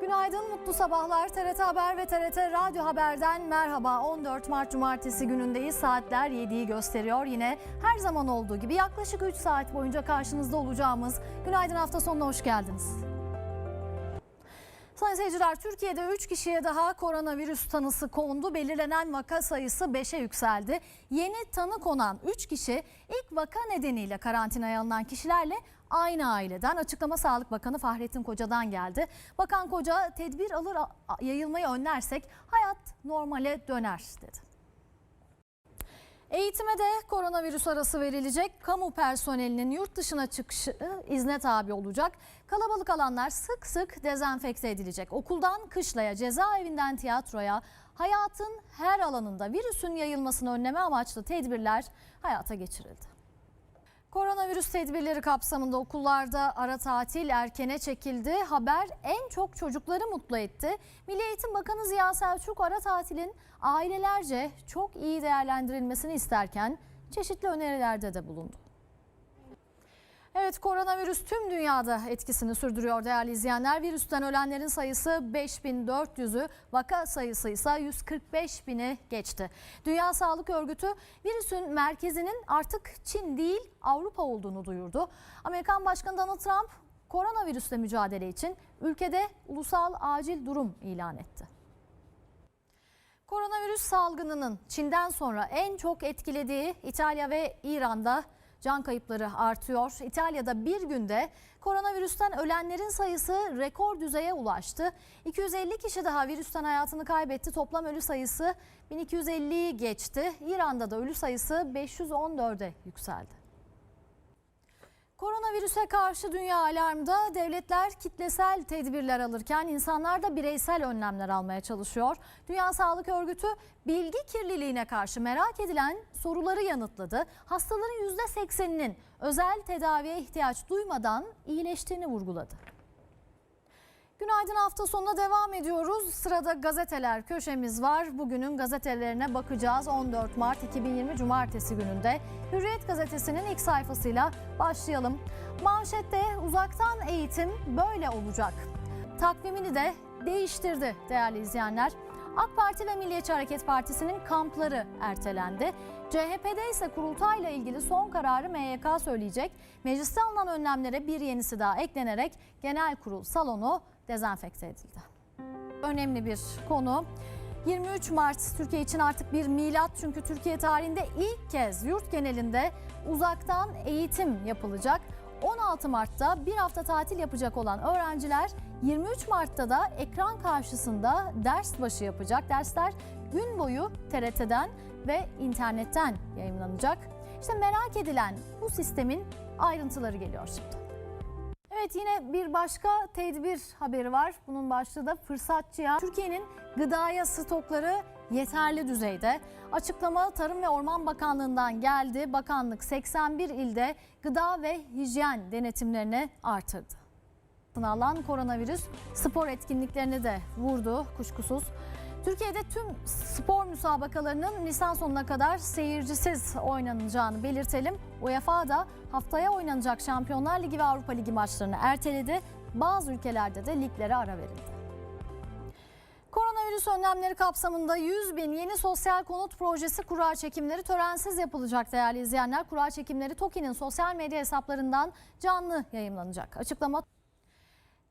Günaydın, mutlu sabahlar. TRT Haber ve TRT Radyo Haber'den merhaba. 14 Mart Cumartesi günündeyiz. Saatler 7'yi gösteriyor. Yine her zaman olduğu gibi yaklaşık 3 saat boyunca karşınızda olacağımız Günaydın hafta sonuna hoş geldiniz. Sayın seyirciler Türkiye'de 3 kişiye daha koronavirüs tanısı kondu. Belirlenen vaka sayısı 5'e yükseldi. Yeni tanı konan 3 kişi ilk vaka nedeniyle karantinaya alınan kişilerle aynı aileden. Açıklama Sağlık Bakanı Fahrettin Koca'dan geldi. Bakan Koca tedbir alır yayılmayı önlersek hayat normale döner dedi. Eğitime de koronavirüs arası verilecek. Kamu personelinin yurt dışına çıkışı izne tabi olacak. Kalabalık alanlar sık sık dezenfekte edilecek. Okuldan kışlaya, cezaevinden tiyatroya, hayatın her alanında virüsün yayılmasını önleme amaçlı tedbirler hayata geçirildi. Koronavirüs tedbirleri kapsamında okullarda ara tatil erkene çekildi. Haber en çok çocukları mutlu etti. Milli Eğitim Bakanı Ziya Selçuk ara tatilin ailelerce çok iyi değerlendirilmesini isterken çeşitli önerilerde de bulundu. Evet koronavirüs tüm dünyada etkisini sürdürüyor değerli izleyenler. Virüsten ölenlerin sayısı 5400'ü, vaka sayısı ise 145 bini geçti. Dünya Sağlık Örgütü virüsün merkezinin artık Çin değil Avrupa olduğunu duyurdu. Amerikan Başkanı Donald Trump koronavirüsle mücadele için ülkede ulusal acil durum ilan etti. Koronavirüs salgınının Çin'den sonra en çok etkilediği İtalya ve İran'da can kayıpları artıyor. İtalya'da bir günde koronavirüsten ölenlerin sayısı rekor düzeye ulaştı. 250 kişi daha virüsten hayatını kaybetti. Toplam ölü sayısı 1250'yi geçti. İran'da da ölü sayısı 514'e yükseldi. Koronavirüse karşı dünya alarmda devletler kitlesel tedbirler alırken insanlar da bireysel önlemler almaya çalışıyor. Dünya Sağlık Örgütü bilgi kirliliğine karşı merak edilen soruları yanıtladı. Hastaların %80'inin özel tedaviye ihtiyaç duymadan iyileştiğini vurguladı. Günaydın hafta sonuna devam ediyoruz. Sırada gazeteler köşemiz var. Bugünün gazetelerine bakacağız. 14 Mart 2020 Cumartesi gününde Hürriyet gazetesinin ilk sayfasıyla başlayalım. Manşette uzaktan eğitim böyle olacak. Takvimini de değiştirdi değerli izleyenler. AK Parti ve Milliyetçi Hareket Partisi'nin kampları ertelendi. CHP'de ise kurultayla ilgili son kararı MYK söyleyecek. Mecliste alınan önlemlere bir yenisi daha eklenerek genel kurul salonu dezenfekte edildi. Önemli bir konu. 23 Mart Türkiye için artık bir milat çünkü Türkiye tarihinde ilk kez yurt genelinde uzaktan eğitim yapılacak. 16 Mart'ta bir hafta tatil yapacak olan öğrenciler 23 Mart'ta da ekran karşısında ders başı yapacak. Dersler gün boyu TRT'den ve internetten yayınlanacak. İşte merak edilen bu sistemin ayrıntıları geliyor şimdi. Evet yine bir başka tedbir haberi var. Bunun başlığı da fırsatçıya. Türkiye'nin gıdaya stokları yeterli düzeyde. Açıklama Tarım ve Orman Bakanlığı'ndan geldi. Bakanlık 81 ilde gıda ve hijyen denetimlerini artırdı. Alan koronavirüs spor etkinliklerini de vurdu kuşkusuz. Türkiye'de tüm spor müsabakalarının Nisan sonuna kadar seyircisiz oynanacağını belirtelim. UEFA da haftaya oynanacak Şampiyonlar Ligi ve Avrupa Ligi maçlarını erteledi. Bazı ülkelerde de liglere ara verildi. Koronavirüs önlemleri kapsamında 100 bin yeni sosyal konut projesi kura çekimleri törensiz yapılacak değerli izleyenler. Kura çekimleri TOKİ'nin sosyal medya hesaplarından canlı yayımlanacak. Açıklama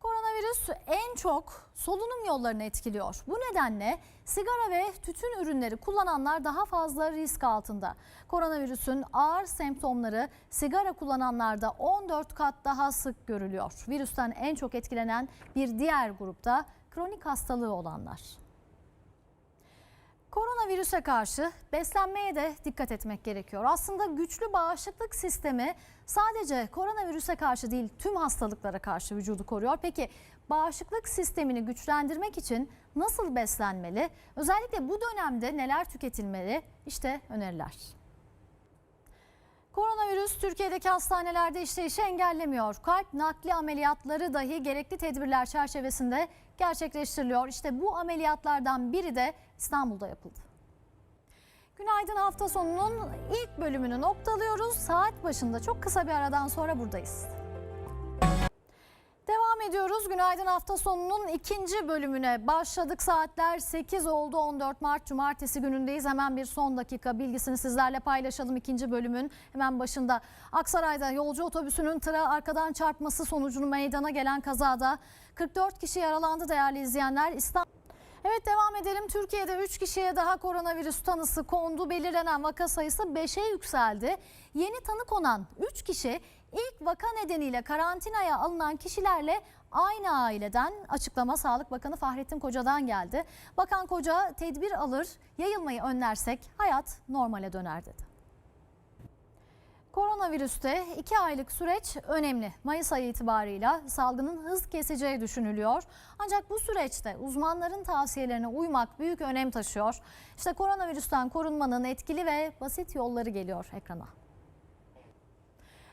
Koronavirüs en çok solunum yollarını etkiliyor. Bu nedenle sigara ve tütün ürünleri kullananlar daha fazla risk altında. Koronavirüsün ağır semptomları sigara kullananlarda 14 kat daha sık görülüyor. Virüsten en çok etkilenen bir diğer grupta kronik hastalığı olanlar. Koronavirüse karşı beslenmeye de dikkat etmek gerekiyor. Aslında güçlü bağışıklık sistemi sadece koronavirüse karşı değil tüm hastalıklara karşı vücudu koruyor. Peki bağışıklık sistemini güçlendirmek için nasıl beslenmeli? Özellikle bu dönemde neler tüketilmeli? İşte öneriler. Koronavirüs Türkiye'deki hastanelerde işleyişi engellemiyor. Kalp nakli ameliyatları dahi gerekli tedbirler çerçevesinde gerçekleştiriliyor. İşte bu ameliyatlardan biri de İstanbul'da yapıldı. Günaydın hafta sonunun ilk bölümünü noktalıyoruz. Saat başında çok kısa bir aradan sonra buradayız. Devam ediyoruz. Günaydın hafta sonunun ikinci bölümüne başladık. Saatler 8 oldu. 14 Mart Cumartesi günündeyiz. Hemen bir son dakika bilgisini sizlerle paylaşalım. ikinci bölümün hemen başında. Aksaray'da yolcu otobüsünün tıra arkadan çarpması sonucunu meydana gelen kazada 44 kişi yaralandı değerli izleyenler. İstanbul Evet devam edelim. Türkiye'de 3 kişiye daha koronavirüs tanısı kondu. Belirlenen vaka sayısı 5'e yükseldi. Yeni tanı konan 3 kişi ilk vaka nedeniyle karantinaya alınan kişilerle aynı aileden açıklama Sağlık Bakanı Fahrettin Koca'dan geldi. Bakan Koca tedbir alır, yayılmayı önlersek hayat normale döner dedi. Koronavirüste 2 aylık süreç önemli. Mayıs ayı itibarıyla salgının hız keseceği düşünülüyor. Ancak bu süreçte uzmanların tavsiyelerine uymak büyük önem taşıyor. İşte koronavirüsten korunmanın etkili ve basit yolları geliyor ekrana.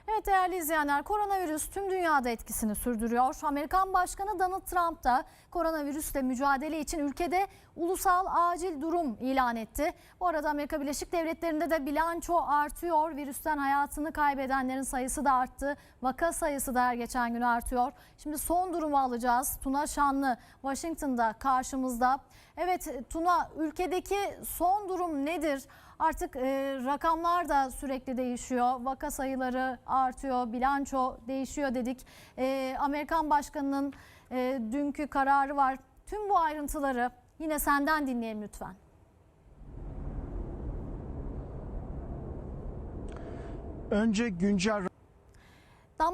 Evet değerli izleyenler koronavirüs tüm dünyada etkisini sürdürüyor. Amerikan Başkanı Donald Trump da koronavirüsle mücadele için ülkede ulusal acil durum ilan etti. Bu arada Amerika Birleşik Devletleri'nde de bilanço artıyor. Virüsten hayatını kaybedenlerin sayısı da arttı. Vaka sayısı da her geçen gün artıyor. Şimdi son durumu alacağız. Tuna Şanlı Washington'da karşımızda. Evet Tuna ülkedeki son durum nedir? Artık e, rakamlar da sürekli değişiyor. Vaka sayıları artıyor, bilanço değişiyor dedik. E, Amerikan Başkanı'nın e, dünkü kararı var. Tüm bu ayrıntıları yine senden dinleyelim lütfen. Önce güncel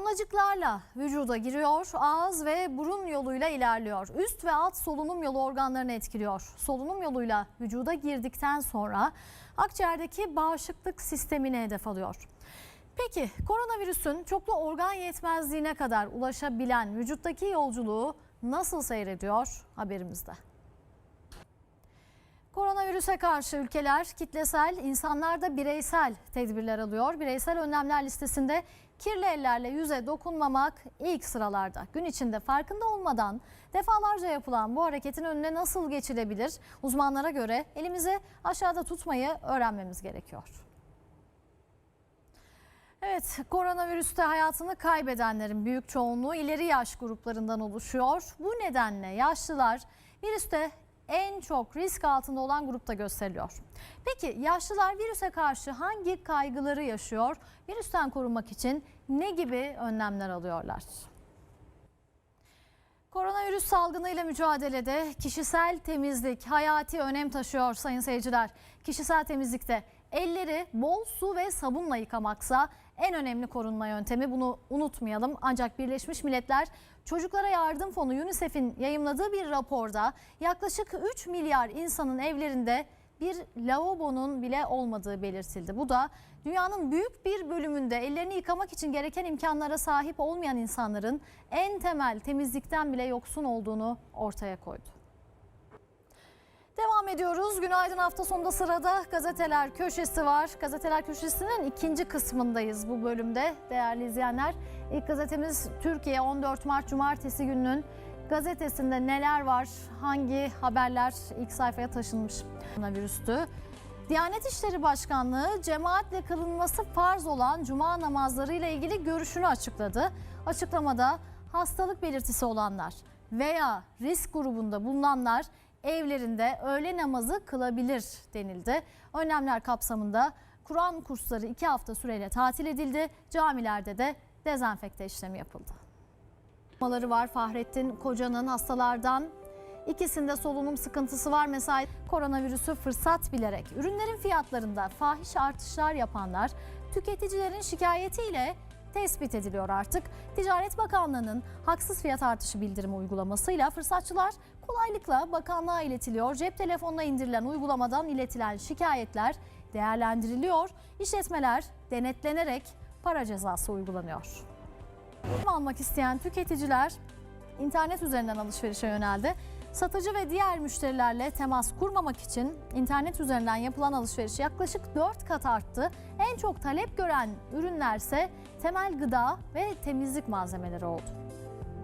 Damlacıklarla vücuda giriyor, ağız ve burun yoluyla ilerliyor. Üst ve alt solunum yolu organlarını etkiliyor. Solunum yoluyla vücuda girdikten sonra akciğerdeki bağışıklık sistemini hedef alıyor. Peki koronavirüsün çoklu organ yetmezliğine kadar ulaşabilen vücuttaki yolculuğu nasıl seyrediyor haberimizde. Koronavirüse karşı ülkeler kitlesel, insanlar da bireysel tedbirler alıyor. Bireysel önlemler listesinde kirli ellerle yüze dokunmamak ilk sıralarda. Gün içinde farkında olmadan defalarca yapılan bu hareketin önüne nasıl geçilebilir? Uzmanlara göre elimizi aşağıda tutmayı öğrenmemiz gerekiyor. Evet, koronavirüste hayatını kaybedenlerin büyük çoğunluğu ileri yaş gruplarından oluşuyor. Bu nedenle yaşlılar virüste en çok risk altında olan grupta gösteriliyor. Peki yaşlılar virüse karşı hangi kaygıları yaşıyor? Virüsten korunmak için ne gibi önlemler alıyorlar? Koronavirüs salgınıyla mücadelede kişisel temizlik hayati önem taşıyor sayın seyirciler. Kişisel temizlikte elleri bol su ve sabunla yıkamaksa en önemli korunma yöntemi bunu unutmayalım. Ancak Birleşmiş Milletler Çocuklara Yardım Fonu UNICEF'in yayımladığı bir raporda yaklaşık 3 milyar insanın evlerinde bir lavabonun bile olmadığı belirtildi. Bu da dünyanın büyük bir bölümünde ellerini yıkamak için gereken imkanlara sahip olmayan insanların en temel temizlikten bile yoksun olduğunu ortaya koydu. Devam ediyoruz. Günaydın hafta sonunda sırada gazeteler köşesi var. Gazeteler köşesinin ikinci kısmındayız bu bölümde değerli izleyenler. İlk gazetemiz Türkiye 14 Mart Cumartesi gününün gazetesinde neler var? Hangi haberler ilk sayfaya taşınmış? Koronavirüstü. Diyanet İşleri Başkanlığı cemaatle kılınması farz olan cuma namazları ile ilgili görüşünü açıkladı. Açıklamada hastalık belirtisi olanlar veya risk grubunda bulunanlar evlerinde öğle namazı kılabilir denildi. Önlemler kapsamında Kur'an kursları iki hafta süreyle tatil edildi. Camilerde de dezenfekte işlemi yapıldı. Maları var Fahrettin Koca'nın hastalardan İkisinde solunum sıkıntısı var. Mesela koronavirüsü fırsat bilerek ürünlerin fiyatlarında fahiş artışlar yapanlar tüketicilerin şikayetiyle tespit ediliyor artık. Ticaret Bakanlığı'nın haksız fiyat artışı bildirimi uygulamasıyla fırsatçılar kolaylıkla bakanlığa iletiliyor. Cep telefonuna indirilen uygulamadan iletilen şikayetler değerlendiriliyor. İşletmeler denetlenerek para cezası uygulanıyor. Almak isteyen tüketiciler internet üzerinden alışverişe yöneldi. Satıcı ve diğer müşterilerle temas kurmamak için internet üzerinden yapılan alışveriş yaklaşık 4 kat arttı. En çok talep gören ürünlerse temel gıda ve temizlik malzemeleri oldu.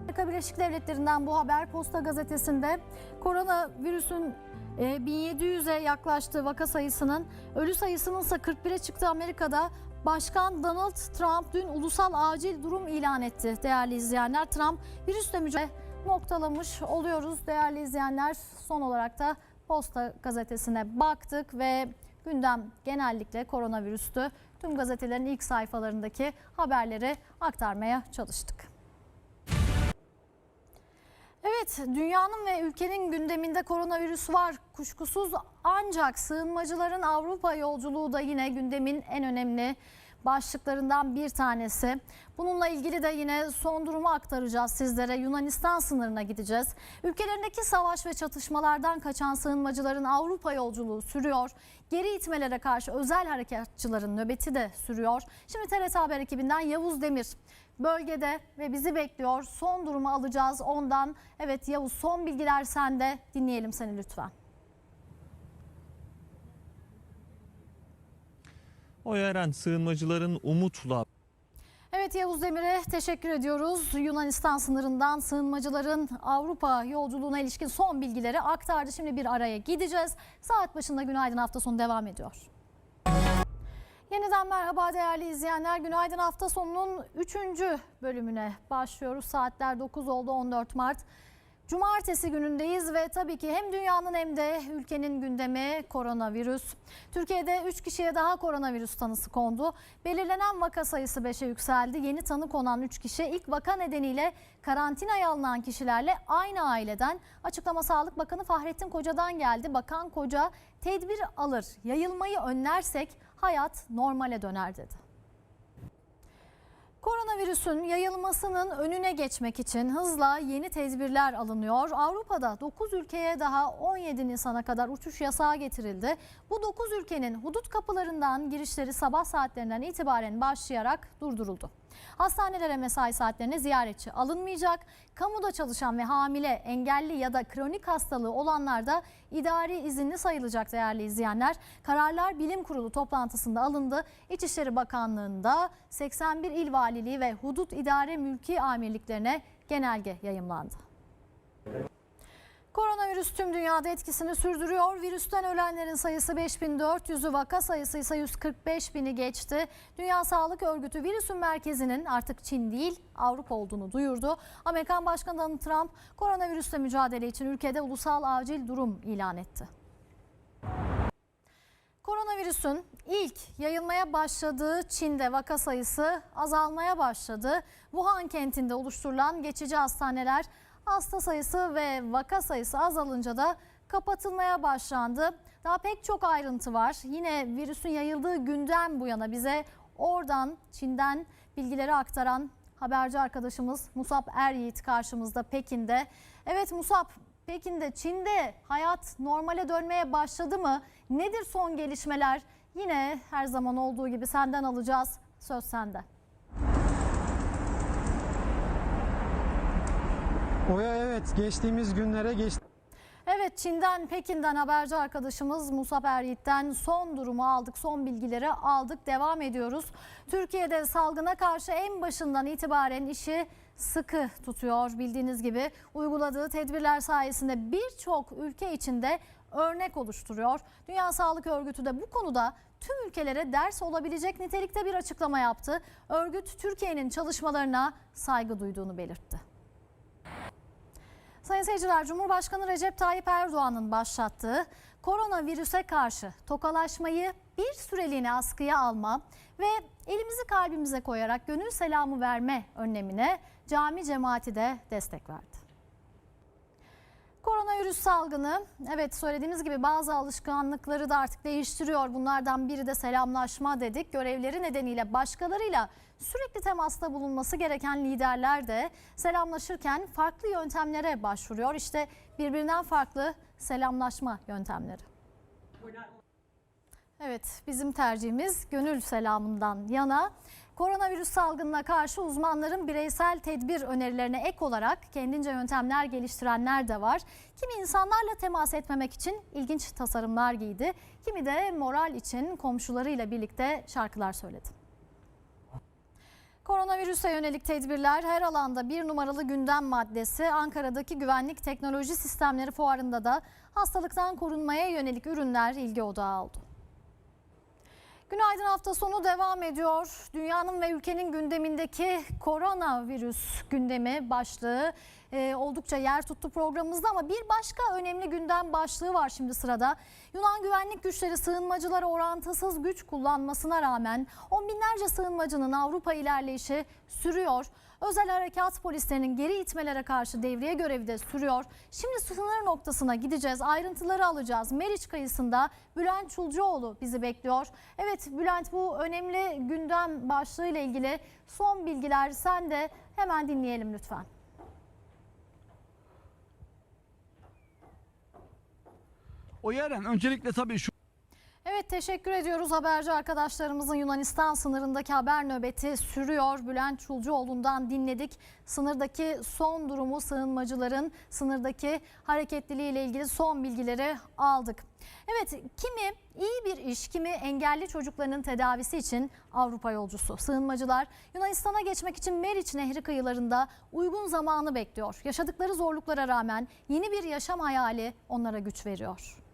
Amerika Birleşik Devletleri'nden bu haber Posta Gazetesi'nde koronavirüsün e, 1700'e yaklaştığı vaka sayısının ölü sayısının ise 41'e çıktığı Amerika'da Başkan Donald Trump dün ulusal acil durum ilan etti değerli izleyenler. Trump virüsle mücadele noktalamış oluyoruz değerli izleyenler. Son olarak da Posta gazetesine baktık ve gündem genellikle koronavirüstü. Tüm gazetelerin ilk sayfalarındaki haberleri aktarmaya çalıştık. Evet, dünyanın ve ülkenin gündeminde koronavirüs var kuşkusuz ancak sığınmacıların Avrupa yolculuğu da yine gündemin en önemli başlıklarından bir tanesi. Bununla ilgili de yine son durumu aktaracağız sizlere. Yunanistan sınırına gideceğiz. Ülkelerindeki savaş ve çatışmalardan kaçan sığınmacıların Avrupa yolculuğu sürüyor. Geri itmelere karşı özel harekatçıların nöbeti de sürüyor. Şimdi TRT Haber ekibinden Yavuz Demir bölgede ve bizi bekliyor. Son durumu alacağız ondan. Evet Yavuz son bilgiler sende. Dinleyelim seni lütfen. Oya Eren sığınmacıların umutla Evet Yavuz Demir'e teşekkür ediyoruz. Yunanistan sınırından sığınmacıların Avrupa yolculuğuna ilişkin son bilgileri aktardı. Şimdi bir araya gideceğiz. Saat başında Günaydın hafta sonu devam ediyor. Yeniden merhaba değerli izleyenler. Günaydın hafta sonunun 3. bölümüne başlıyoruz. Saatler 9 oldu 14 Mart. Cumartesi günündeyiz ve tabii ki hem dünyanın hem de ülkenin gündemi koronavirüs. Türkiye'de 3 kişiye daha koronavirüs tanısı kondu. Belirlenen vaka sayısı 5'e yükseldi. Yeni tanı konan 3 kişi ilk vaka nedeniyle karantinaya alınan kişilerle aynı aileden. Açıklama Sağlık Bakanı Fahrettin Koca'dan geldi. Bakan Koca tedbir alır, yayılmayı önlersek hayat normale döner dedi. Koronavirüsün yayılmasının önüne geçmek için hızla yeni tedbirler alınıyor. Avrupa'da 9 ülkeye daha 17 Nisan'a kadar uçuş yasağı getirildi. Bu 9 ülkenin hudut kapılarından girişleri sabah saatlerinden itibaren başlayarak durduruldu. Hastanelere mesai saatlerine ziyaretçi alınmayacak. Kamuda çalışan ve hamile, engelli ya da kronik hastalığı olanlar da idari izinli sayılacak değerli izleyenler. Kararlar bilim kurulu toplantısında alındı. İçişleri Bakanlığı'nda 81 il valiliği ve hudut idare mülki amirliklerine genelge yayımlandı. Koronavirüs tüm dünyada etkisini sürdürüyor. Virüsten ölenlerin sayısı 5400'ü, vaka sayısı ise 145 bini geçti. Dünya Sağlık Örgütü virüsün merkezinin artık Çin değil Avrupa olduğunu duyurdu. Amerikan Başkanı Donald Trump koronavirüsle mücadele için ülkede ulusal acil durum ilan etti. Koronavirüsün ilk yayılmaya başladığı Çin'de vaka sayısı azalmaya başladı. Wuhan kentinde oluşturulan geçici hastaneler hasta sayısı ve vaka sayısı azalınca da kapatılmaya başlandı. Daha pek çok ayrıntı var. Yine virüsün yayıldığı günden bu yana bize oradan Çin'den bilgileri aktaran haberci arkadaşımız Musab Eryiğit karşımızda Pekin'de. Evet Musab Pekin'de Çin'de hayat normale dönmeye başladı mı? Nedir son gelişmeler? Yine her zaman olduğu gibi senden alacağız. Söz sende. Oya evet geçtiğimiz günlere geç Evet Çin'den Pekin'den haberci arkadaşımız Musab Eryiğit'ten son durumu aldık, son bilgileri aldık. Devam ediyoruz. Türkiye'de salgına karşı en başından itibaren işi sıkı tutuyor. Bildiğiniz gibi uyguladığı tedbirler sayesinde birçok ülke içinde örnek oluşturuyor. Dünya Sağlık Örgütü de bu konuda tüm ülkelere ders olabilecek nitelikte bir açıklama yaptı. Örgüt Türkiye'nin çalışmalarına saygı duyduğunu belirtti. Sayın seyirciler, Cumhurbaşkanı Recep Tayyip Erdoğan'ın başlattığı koronavirüse karşı tokalaşmayı bir süreliğine askıya alma ve elimizi kalbimize koyarak gönül selamı verme önlemine cami cemaati de destek verdi. Koronavirüs salgını evet söylediğimiz gibi bazı alışkanlıkları da artık değiştiriyor. Bunlardan biri de selamlaşma dedik. Görevleri nedeniyle başkalarıyla sürekli temasta bulunması gereken liderler de selamlaşırken farklı yöntemlere başvuruyor. İşte birbirinden farklı selamlaşma yöntemleri. Evet bizim tercihimiz gönül selamından yana. Koronavirüs salgınına karşı uzmanların bireysel tedbir önerilerine ek olarak kendince yöntemler geliştirenler de var. Kimi insanlarla temas etmemek için ilginç tasarımlar giydi. Kimi de moral için komşularıyla birlikte şarkılar söyledi. Koronavirüse yönelik tedbirler her alanda bir numaralı gündem maddesi. Ankara'daki Güvenlik Teknoloji Sistemleri Fuarı'nda da hastalıktan korunmaya yönelik ürünler ilgi odağı oldu. Günaydın hafta sonu devam ediyor. Dünyanın ve ülkenin gündemindeki koronavirüs gündemi başlığı e, oldukça yer tuttu programımızda ama bir başka önemli gündem başlığı var şimdi sırada. Yunan güvenlik güçleri sığınmacılara orantısız güç kullanmasına rağmen on binlerce sığınmacının Avrupa ilerleyişi sürüyor. Özel harekat polislerinin geri itmelere karşı devriye görevi de sürüyor. Şimdi sınır noktasına gideceğiz. Ayrıntıları alacağız. Meriç kıyısında Bülent Çulcuoğlu bizi bekliyor. Evet Bülent bu önemli gündem başlığıyla ilgili son bilgiler sen de hemen dinleyelim lütfen. O Yaren öncelikle tabii şu Evet teşekkür ediyoruz haberci arkadaşlarımızın Yunanistan sınırındaki haber nöbeti sürüyor. Bülent Çulcuoğlu'ndan dinledik. Sınırdaki son durumu sığınmacıların sınırdaki hareketliliği ile ilgili son bilgileri aldık. Evet kimi iyi bir iş kimi engelli çocuklarının tedavisi için Avrupa yolcusu. Sığınmacılar Yunanistan'a geçmek için Meriç Nehri kıyılarında uygun zamanı bekliyor. Yaşadıkları zorluklara rağmen yeni bir yaşam hayali onlara güç veriyor.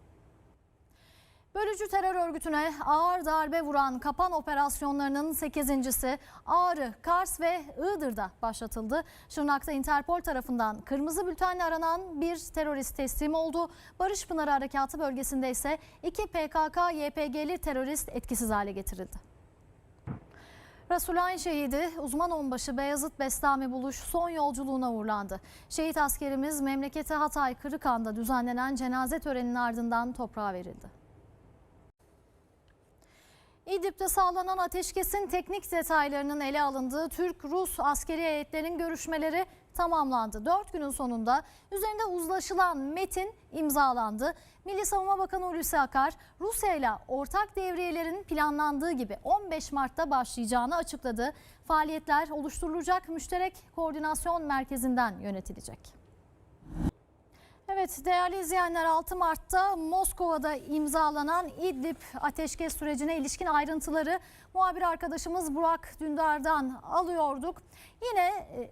Bölücü terör örgütüne ağır darbe vuran kapan operasyonlarının 8.si Ağrı, Kars ve Iğdır'da başlatıldı. Şırnak'ta Interpol tarafından kırmızı bültenle aranan bir terörist teslim oldu. Barış Pınarı Harekatı bölgesinde ise iki PKK-YPG'li terörist etkisiz hale getirildi. Resulayn şehidi uzman onbaşı Beyazıt Bestami Buluş son yolculuğuna uğurlandı. Şehit askerimiz memleketi Hatay Kırıkan'da düzenlenen cenaze töreninin ardından toprağa verildi. İdlib'de sağlanan ateşkesin teknik detaylarının ele alındığı Türk-Rus askeri heyetlerin görüşmeleri tamamlandı. Dört günün sonunda üzerinde uzlaşılan metin imzalandı. Milli Savunma Bakanı Hulusi Akar, Rusya ile ortak devriyelerin planlandığı gibi 15 Mart'ta başlayacağını açıkladı. Faaliyetler oluşturulacak müşterek koordinasyon merkezinden yönetilecek. Evet değerli izleyenler 6 Mart'ta Moskova'da imzalanan İdlib ateşkes sürecine ilişkin ayrıntıları muhabir arkadaşımız Burak Dündar'dan alıyorduk. Yine e,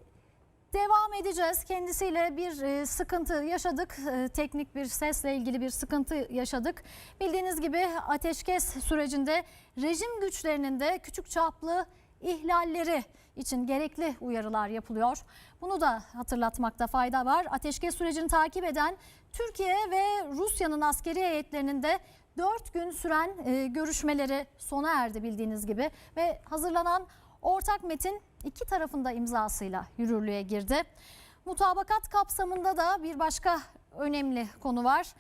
devam edeceğiz. Kendisiyle bir e, sıkıntı yaşadık. E, Teknik bir sesle ilgili bir sıkıntı yaşadık. Bildiğiniz gibi ateşkes sürecinde rejim güçlerinin de küçük çaplı ihlalleri için gerekli uyarılar yapılıyor. Bunu da hatırlatmakta fayda var. Ateşkes sürecini takip eden Türkiye ve Rusya'nın askeri heyetlerinin de 4 gün süren e, görüşmeleri sona erdi bildiğiniz gibi ve hazırlanan ortak metin iki tarafında imzasıyla yürürlüğe girdi. Mutabakat kapsamında da bir başka önemli konu var.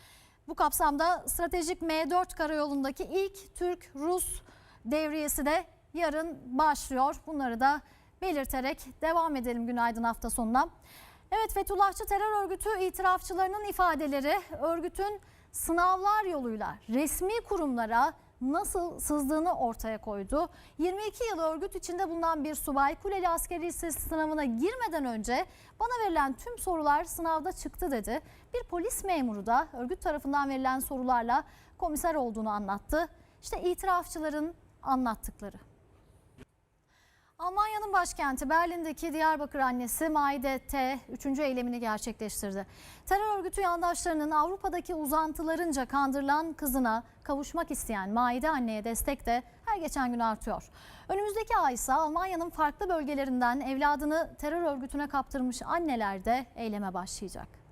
Bu kapsamda stratejik M4 karayolundaki ilk Türk-Rus devriyesi de yarın başlıyor. Bunları da belirterek devam edelim günaydın hafta sonuna. Evet Fethullahçı terör örgütü itirafçılarının ifadeleri örgütün sınavlar yoluyla resmi kurumlara nasıl sızdığını ortaya koydu. 22 yıl örgüt içinde bulunan bir subay Kuleli Askeri Lisesi sınavına girmeden önce bana verilen tüm sorular sınavda çıktı dedi. Bir polis memuru da örgüt tarafından verilen sorularla komiser olduğunu anlattı. İşte itirafçıların anlattıkları. Almanya'nın başkenti Berlin'deki Diyarbakır annesi Maide T. 3. eylemini gerçekleştirdi. Terör örgütü yandaşlarının Avrupa'daki uzantılarınca kandırılan kızına kavuşmak isteyen Maide anneye destek de her geçen gün artıyor. Önümüzdeki ay ise Almanya'nın farklı bölgelerinden evladını terör örgütüne kaptırmış anneler de eyleme başlayacak.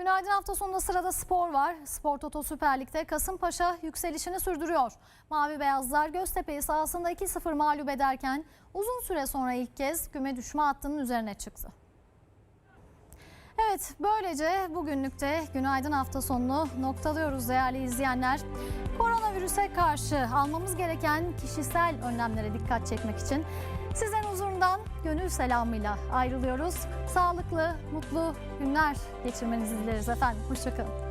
Günaydın hafta sonunda sırada spor var. Spor Toto Süper Lig'de Kasımpaşa yükselişini sürdürüyor. Mavi Beyazlar Göztepe'yi sahasında 2-0 mağlup ederken uzun süre sonra ilk kez küme düşme hattının üzerine çıktı. Evet böylece bugünlük de günaydın hafta sonunu noktalıyoruz değerli izleyenler. Koronavirüse karşı almamız gereken kişisel önlemlere dikkat çekmek için Sizden huzurundan gönül selamıyla ayrılıyoruz. Sağlıklı, mutlu günler geçirmenizi dileriz efendim. Hoşçakalın.